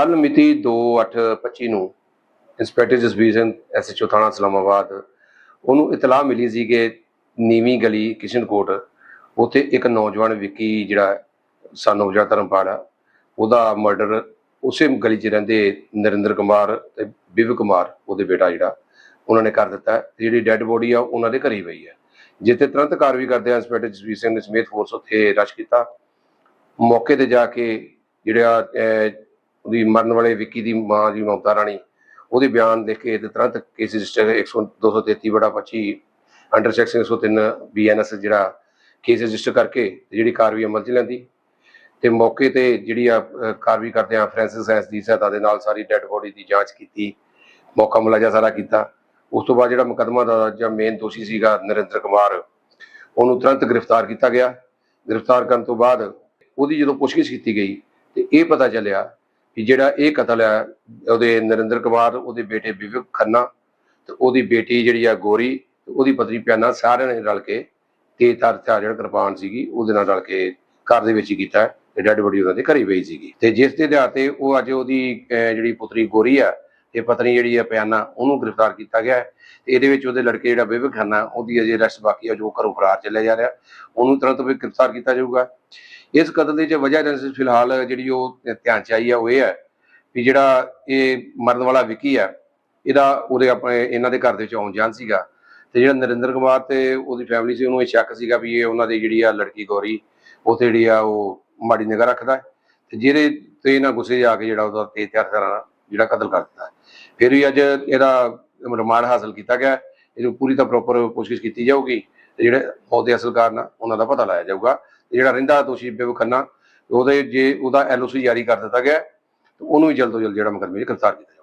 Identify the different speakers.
Speaker 1: ਕੱਲ ਮਿਤੀ 2/8/25 ਨੂੰ ਇੰਸਪੈਕਟਰ ਜਸਬੀਰ ਸਿੰਘ ਐਸਐਚਓ ਥਾਣਾ ਇਸਲਾਮਾਬਾਦ, ਉਹਨੂੰ ਇਤਲਾਹ ਮਿਲੀ ਸੀ ਕਿ ਨੀਵੀਂ ਗਲੀ ਕਿਸ਼ਨਕੋਟ, ਉੱਥੇ ਇੱਕ ਨੌਜਵਾਨ ਵਿੱਕੀ ਜਿਹੜਾ ਸਾਨੂੰ ਜਿਹੜਾ ਧਰਮਪਾਲ ਆ, ਉਹਦਾ ਮਰਡਰ ਉਸੇ ਗਲੀ 'ਚ ਰਹਿੰਦੇ ਨਰਿੰਦਰ ਕੁਮਾਰ ਤੇ ਬਿਵ ਕੁਮਾਰ, ਉਹਦੇ ਬੇਟਾ ਜਿਹੜਾ, ਉਹਨਾਂ ਨੇ ਕਰ ਦਿੱਤਾ। ਜਿਹੜੀ ਡੈੱਡ ਬੋਡੀ ਆ, ਉਹਨਾਂ ਦੇ ਘਰੇ ਹੀ ਪਈ ਹੈ ਜਿੱਥੇ ਤੁਰੰਤ ਕਾਰਵਾਈ ਕਰਦੇ ਆ, ਇੰਸਪੈਕਟਰ ਜਸਬੀਰ ਸਿੰਘ ਨੇ ਸਮੇਤ ਫੋਰਸ ਉੱਥੇ ਰਸ਼ ਕੀਤਾ। ਮੌਕੇ ਤੇ ਜਾ ਕੇ ਜਿਹੜਾ ਉਹਦੀ ਮਰਨ ਵਾਲੇ ਵਿੱਕੀ ਦੀ ਮਾਂ ਜੀ, ਮਮਤਾ ਰਾਣੀ, ਉਹਦੇ ਬਿਆਨ ਦੇਖ ਕੇ ਤੁਰੰਤ ਕੇਸ ਰਜਿਸਟਰ 100 233 ਬੜਾ 25 ਅੰਡਰ ਸੈਕਸ਼ਨ 103 ਬੀਐਨਐਸ ਜਿਹੜਾ ਕੇਸ ਰਜਿਸਟਰ ਕਰਕੇ ਤੇ ਜਿਹੜੀ ਕਾਰਵਾਈ ਅਮਲ 'ਚ ਲੈਂਦੀ ਤੇ ਮੌਕੇ ਤੇ ਜਿਹੜੀ ਆ ਕਾਰਵਾਈ ਕਰਦੇ ਆ ਫ੍ਰੈਂਸਿਸ ਸਾਇੰਸ ਦੀ ਸਹਾਇਤਾ ਦੇ ਨਾਲ ਸਾਰੀ ਡੈੱਡ ਬੋਡੀ ਦੀ ਜਾਂਚ ਕੀਤੀ, ਮੌਕਾ ਮੁਲਾਜ਼ਾ ਸਾਰਾ ਕੀਤਾ। ਉਸ ਤੋਂ ਬਾਅਦ ਜਿਹੜਾ ਮੁਕੱਦਮਾ ਦਾ ਜਿਹੜਾ ਮੇਨ ਦੋਸ਼ੀ ਸੀਗਾ ਨਰਿੰਦਰ ਕੁਮਾਰ, ਉਹਨੂੰ ਤੁਰੰਤ ਗ੍ਰਿਫਤਾਰ ਕੀਤਾ ਗਿਆ। ਗ੍ਰਿਫਤਾਰ ਕਰਨ ਤੋਂ ਬਾਅਦ ਉਹਦੀ ਜਦੋਂ ਪੁੱਛਗਿੱਛ ਕੀਤੀ ਗਈ ਤੇ ਇਹ ਪਤਾ ਚੱਲਿਆ ਕਿ ਜਿਹੜਾ ਇਹ ਕਤਲ ਹੈ, ਉਹਦੇ ਨਰਿੰਦਰ ਕੁਮਾਰ, ਉਹਦੇ ਬੇਟੇ ਵਿਵੇਕ ਖੰਨਾ ਤੇ ਉਹਦੀ ਬੇਟੀ ਜਿਹੜੀ ਆ ਗੋਰੀ ਉਹਦੀ ਪਤਨੀ ਪਿਆਨਾ ਸਾਰਿਆਂ ਨੇ ਰਲ ਕੇ ਤੇਜ਼ ਤਾਰ ਜਿਹੜਾ ਕਿਰਪਾਨ ਸੀਗੀ, ਉਹਦੇ ਨਾਲ ਰਲ ਕੇ ਘਰ ਦੇ ਵਿੱਚ ਹੀ ਕੀਤਾ ਡੈਡ ਬੋਡੀ ਉਹਨਾਂ ਦੇ ਘਰੇ ਪਈ ਸੀਗੀ। ਤੇ ਜਿਸ ਦੇ ਆਧਾਰ ਤੇ ਉਹ ਅੱਜ ਉਹਦੀ ਜਿਹੜੀ ਪੁੱਤਰੀ ਗੋਰੀ ਆ ਇਹ ਪਤਨੀ ਜਿਹੜੀ ਆ ਪਿਆਨਾ ਉਹਨੂੰ ਗ੍ਰਿਫਤਾਰ ਕੀਤਾ ਗਿਆ ਹੈ ਤੇ ਇਹਦੇ ਵਿੱਚ ਉਹਦੇ ਲੜਕੇ ਜਿਹੜਾ ਵਿਵੇਕ ਖੰਨਾ ਉਹਦੀ ਅਜੇ ਅਰੈਸਟ ਬਾਕੀ ਆ ਜੋ ਘਰੋਂ ਫਰਾਰ ਚੱਲਿਆ ਜਾ ਰਿਹਾ। ਉਹਨੂੰ ਤੁਰੰਤ ਵੀ ਗ੍ਰਿਫਤਾਰ ਕੀਤਾ ਜਾਊਗਾ। ਇਸ ਕਤਲ ਦੀ ਜੇ ਵਜ੍ਹਾ ਜਨਸਿਸ ਫਿਲਹਾਲ ਜਿਹੜੀ ਉਹ ਧਿਆਨ ਚ ਆਈ ਆ, ਉਹ ਇਹ ਹੈ ਵੀ ਜਿਹੜਾ ਇਹ ਮਰਨ ਵਾਲਾ ਵਿਕੀ ਆ ਇਹਦਾ ਉਹਦੇ ਆਪਣੇ ਇਹਨਾਂ ਦੇ ਘਰ ਦੇ ਵਿੱਚ ਆਉਣ ਜਾਣ ਸੀਗਾ। ਤੇ ਜਿਹੜਾ ਨਰਿੰਦਰ ਕੁਮਾਰ ਤੇ ਉਹਦੀ ਫੈਮਿਲੀ ਸੀ, ਉਹਨੂੰ ਇਹ ਸ਼ੱਕ ਸੀਗਾ ਵੀ ਇਹ ਉਹਨਾਂ ਦੀ ਜਿਹੜੀ ਆ ਲੜਕੀ ਗੌਰੀ, ਉੱਥੇ ਜਿਹੜੀ ਆ ਉਹ ਮਾੜੀ ਨਿਗਾਹ ਰੱਖਦਾ ਹੈ। ਤੇ ਜਿਹਦੇ ਤੇ ਇਹਨਾਂ ਗੁੱਸੇ ਜਾ ਕੇ ਜਿਹੜਾ ਉਹਦਾ ਤੇਜ਼ ਹਥਿਆਰ ਨਾਲ ਜਿਹੜਾ ਕਤਲ ਕਰ ਦਿੱਤਾ ਫਿਰ ਵੀ ਅੱਜ ਇਹਦਾ ਰਿਮਾਂਡ ਹਾਸਲ ਕੀਤਾ ਗਿਆ ਇਹਨੂੰ ਪੂਰੀ ਤਾਂ ਪ੍ਰੋਪਰ ਪੁੱਛਗਿੱਛ ਕੀਤੀ ਜਾਊਗੀ ਤੇ ਜਿਹੜੇ ਉਹਦੇ ਅਸਲ ਕਾਰਨ ਆ ਉਹਨਾਂ ਦਾ ਪਤਾ ਲਾਇਆ ਜਾਊਗਾ। ਜਿਹੜਾ ਰਹਿੰਦਾ ਦੋਸ਼ੀ ਬੇਵ ਖੰਨਾ ਉਹਦੇ ਜੇ ਉਹਦਾ ਐਲਓਸੀ ਜਾਰੀ ਕਰ ਦਿੱਤਾ ਗਿਆ ਹੈ, ਉਹਨੂੰ ਵੀ ਜਲਦ ਤੋਂ ਜਲਦ ਜਿਹੜਾ ਮੁਕੱਦਮੇ 'ਚ ਗ੍ਰਿਫਤਾਰ ਕੀਤਾ ਜਾਊਗਾ